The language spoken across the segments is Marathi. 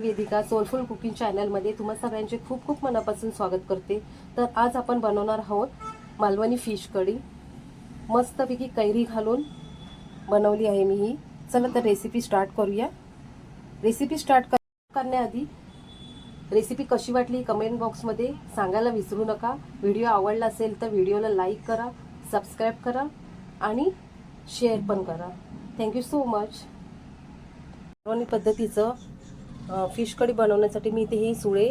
वेदिका सोलफुल कुकिंग चॅनलमध्ये तुम्हा सगळ्यांचे खूप खूप मनापासून स्वागत करते. तर आज आपण बनवणार आहोत मालवणी फिश कढी मस्तपैकी कैरी घालून बनवली आहे मी ही. चला तर रेसिपी स्टार्ट करूया. रेसिपी स्टार्ट करण्याआधी रेसिपी कशी वाटली कमेंट बॉक्समध्ये सांगायला विसरू नका. व्हिडिओ आवडला असेल तर व्हिडिओला लाईक करा सबस्क्राईब करा आणि शेअर पण करा. थँक्यू सो मच मालवणी पद्धतीचं फिश कढी बनवण्यासाठी मी इथे ही सुळे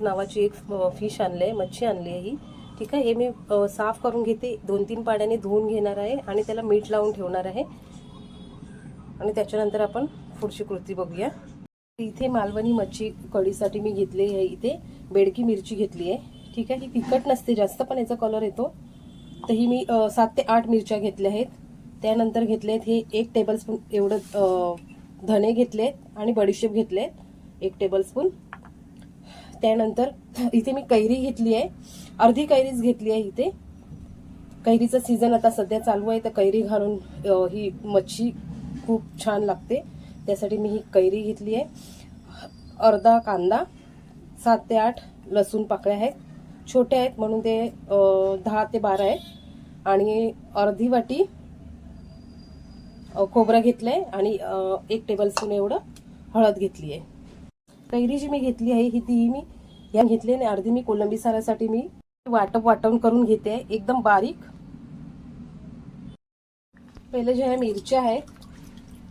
नावाची एक फिश आणली आहे मच्छी आणली आहे ही. ठीक आहे? हे मी साफ करून घेते. दोन तीन पाण्याने धुवून घेणार आहे आणि त्याला मीठ लावून ठेवणार आहे. आणि त्याच्यानंतर आपण पुढची कृती बघूया. इथे मालवणी मच्छी कढीसाठी मी घेतली आहे इथे. बेडकी मिरची घेतली आहे ठीक आहे? ही तिखट नसते जास्त पण याचा कलर येतो. तर ही मी सात ते आठ मिरच्या घेतल्या आहेत. त्यानंतर घेतले आहेत हे एक टेबलस्पून एवढं अ, धणे आहेत आणि बडीशेप घेतले आहेत एक टेबलस्पून त्यानंतर इथे मी कैरी घेतली आहे. अर्धी कैरीच घेतली आहे इथे. कैरीचं सीझन आता सध्या चालू आहे तर कैरी घालून ही मच्छी खूप छान लागते. त्यासाठी मी ही कैरी घेतली आहे. अर्धा कांदा सात ते आठ लसूण पाकळ्या आहेत. छोटे आहेत म्हणून ते दहा ते बारा आहेत. आणि अर्धी वाटी खोबरं घेतलं आहे आणि एक टेबलस्पून एवढं हळद घेतली आहे. कैरी जी मी घेतली आहे ही ती मी या घेतली आणि अर्धी मी कोलंबी सारासाठी मी वाटप वाटण करून घेते. आहे एकदम बारीक. पहिले ज्या ह्या मिरच्या आहेत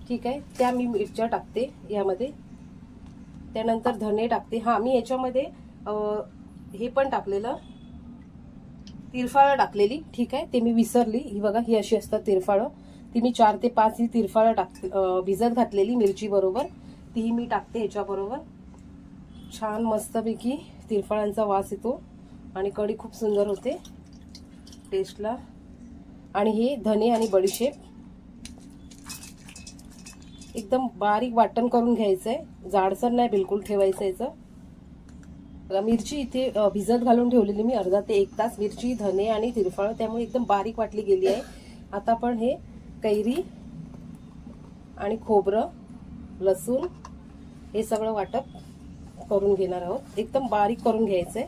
ठीक आहे त्या मी मिरच्या टाकते यामध्ये. त्यानंतर धने टाकते. हा मी याच्यामध्ये हे पण टाकलेलं. तिरफाळं टाकलेली ठीक आहे ते मी विसरली. ही बघा ही अशी असतात तिरफाळं. ती मी चार ते पाच ही तिरफाळं टाक भिजत घातलेली मिरची बरोबर. तीही मी टाकते ह्याच्याबरोबर छान मस्तपैकी तिरफळांचा वास येतो आणि कढी खूप सुंदर होते. टेस्टला आणि हे धने आणि बडीशेप. एकदम बारीक वाटण करून घ्यायचं आहे जाडसर नाही बिलकुल ठेवायचं याचं. मिरची इथे भिजत घालून ठेवलेली मी अर्धा ते एक तास. मिरची धने आणि तिरफळ त्यामुळे एकदम बारीक वाटली गेली आहे. आता आपण हे कैरी आणि खोबरं लसूण हे सगळं वाटप करून घेणार आहोत. एकदम बारीक करून घ्यायचंय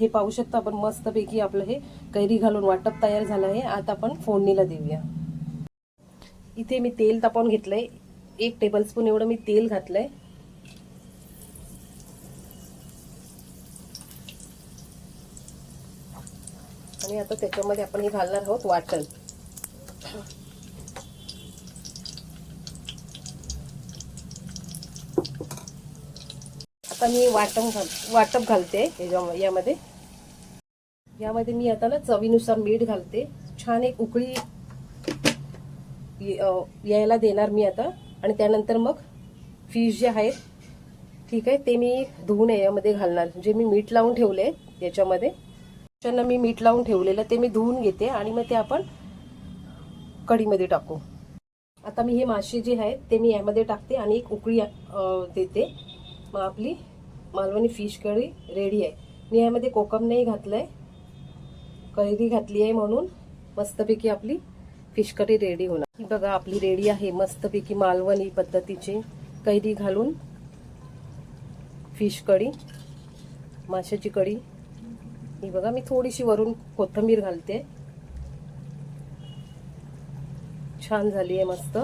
हे पाहू शकता आपण मस्तपैकी आपलं हे कैरी घालून वाटप तयार झालं आहे. आता आपण फोडणीला देऊया. इथे मी तेल तापवून घेतलंय. एक टेबलस्पून एवढं मी तेल घातलंय. आणि आता त्याच्यामध्ये आपण हे घालणार आहोत वाटण. आता मी वाटण घाल वाटप घालते याच्यामध्ये यामध्ये. यामध्ये मी आता ना चवीनुसार मीठ घालते. छान एक उकळी यायला देणार मी आता. आणि त्यानंतर मग फिश जे आहेत ठीक आहे ते मी धुवून यामध्ये घालणार. जे मी मीठ लावून ठेवले याच्यामध्ये. त्यांना मी मीठ लावून ठेवलेलं ते मी धुवून घेते आणि मग ते आपण कढीमध्ये टाकू. आता मी हे मासे जे आहेत ते मी यामध्ये टाकते आणि एक उकळी देते. मग आपली मालवणी फिश कढी रेडी आहे. मी यामध्ये कोकम नाही घातलंय. कैरी घातली आहे म्हणून मस्तपैकी आपली फिश कढी रेडी होणार. ही बघा आपली रेडी आहे मस्तपैकी मालवणी पद्धतीची. कैरी घालून फिश कढी माशाची कढी ही बघा मी थोडीशी वरून कोथिंबीर घालते. छान झाली आहे मस्त.